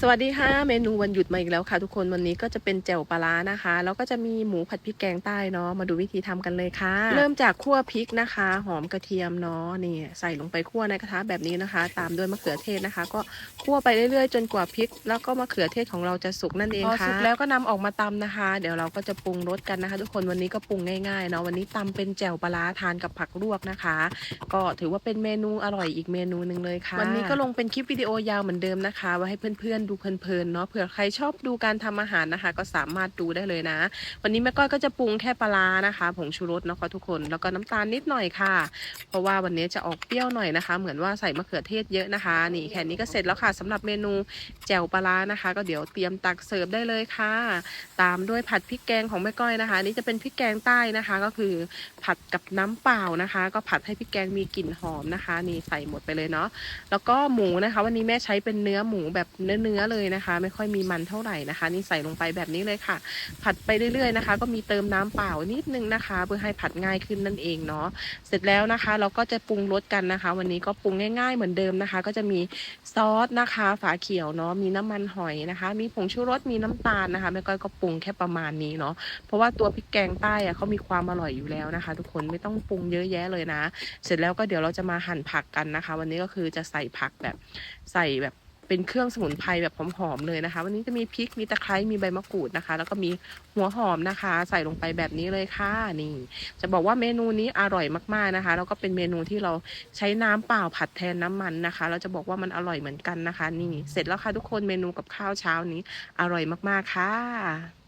สวัสดีค่ะเมนูวันหยุดมาอีกแล้วค่ะ ทุกคนวันนี้ก็จะเป็นแจ่วปลาร้านะคะ แล้วก็จะมีหมูผัดพริกแกงใต้เนาะมาดูวิธีทำกันเลยค่ะ เริ่มจากคั่วพริกนะคะ หอมกระเทียมเนาะนี่ใส่ลงไปคั่วในกระทะแบบนี้นะคะ ตามด้วยมะเขือเทศนะคะ ก็คั่วไปเรื่อยๆ จนกว่าพริก แล้วก็มะเขือเทศของเราจะสุกนั่นเองค่ะพอสุกแล้วก็นำออกมาตำนะคะ เดี๋ยวเราก็จะปรุงรสกันนะคะ ทุกคนวันนี้ก็ปรุงง่ายๆเนาะวันนี้ตำเป็นแจ่วปลาร้าทานกับผักลวกนะคะ ก็ถือว่าเป็นเมนูอร่อยอีกเมนูหนึ่งเลยค่ะ วันนี้ก็ลงเป็นคลิปวิดีโอยาวเหมือนเดิมนะคะไว้ให้เพื่อนๆดูเพลินๆเนาะเผื่อใครชอบดูการทำอาหารนะคะ ก็สามารถดูได้เลยนะ วันนี้แม่ก้อยก็จะปรุงแค่ปลานะคะผงชูรสนะคะทุกคนแล้วก็น้ำตาลนิดหน่อยค่ะ เพราะว่าวันนี้จะออกเปรี้ยวหน่อยนะคะ เหมือนว่าใส่มะเขือเทศเยอะนะคะ นี่แค่นี้ก็เสร็จแล้วค่ะสำหรับเมนูแจ่วปลาร้านะคะ ก็เดี๋ยวเตรียมตักเสิร์ฟได้เลยค่ะ ตามด้วยผัดพริกแกงของแม่ก้อยนะคะ นี่จะเป็นพริกแกงใต้นะคะ ก็คือผัดกับน้ำเปล่านะคะ ก็ผัดให้พริกแกงมีกลิ่นหอมนะคะ นี่ใส่หมดไปเลยเนาะแล้วก็หมูนะคะ วันนี้แม่ใช้เป็นเนื้อหมูแบบเนื้อๆเลยนะคะ ไม่ค่อยมีมันเท่าไหร่นะคะ นี่ใส่ลงไปแบบนี้เลยค่ะ ผัดไปเรื่อยๆนะคะ ก็มีเติมน้ำเปล่านิดนึงนะคะ เพื่อให้ผัดง่ายขึ้นนั่นเองเนาะเสร็จแล้วนะคะ เราก็จะปรุงรสกันนะคะ วันนี้ก็ปรุงง่าย ๆ เหมือนเดิมนะคะ ก็จะมีซอสนะคะ ฝาเขียวเนาะมีน้ำมันหอยนะคะ มีผงชูรสมีน้ำตาลนะคะแม่ก้อยก็ปรุงแค่ประมาณนี้เนาะเพราะว่าตัวพริกแกงใต้อะเขามีความอร่อยอยู่แล้วนะคะ ทุกคนไม่ต้องปรุงเยอะแยะเลยนะ เสร็จแล้วก็เดี๋ยวเราจะมาหั่นผักกันนะคะ วันนี้ก็คือจะใส่ผักแบบใส่แบบ เป็นเครื่องสมุนไพรแบบหอมๆเลยนะคะ วันนี้จะมีพริกมีตะไคร้มีใบมะกรูดนะคะ แล้วก็มีหัวหอมนะคะ ใส่ลงไปแบบนี้เลยค่ะนี่ จะบอกว่าเมนูนี้อร่อยมากๆนะคะ แล้วก็เป็นเมนูที่เราใช้น้ำเปล่าผัดแทนน้ำมันนะคะ เราจะบอกว่ามันอร่อยเหมือนกันนะคะ นี่เสร็จแล้วค่ะทุกคนเมนูกับข้าวเช้านี้อร่อยมากๆค่ะ